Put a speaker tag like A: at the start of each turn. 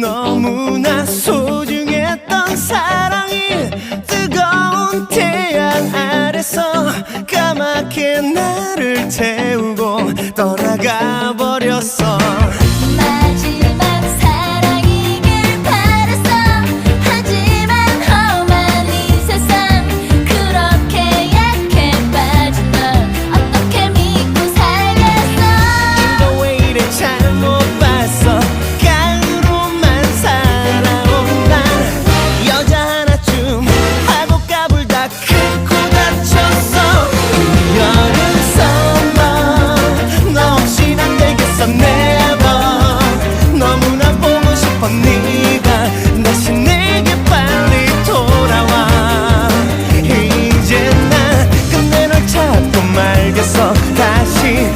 A: 너무나 소중했던 사랑이 뜨거운 태양 아래서 까맣게 나를 태우고 떠나가 버렸어 다시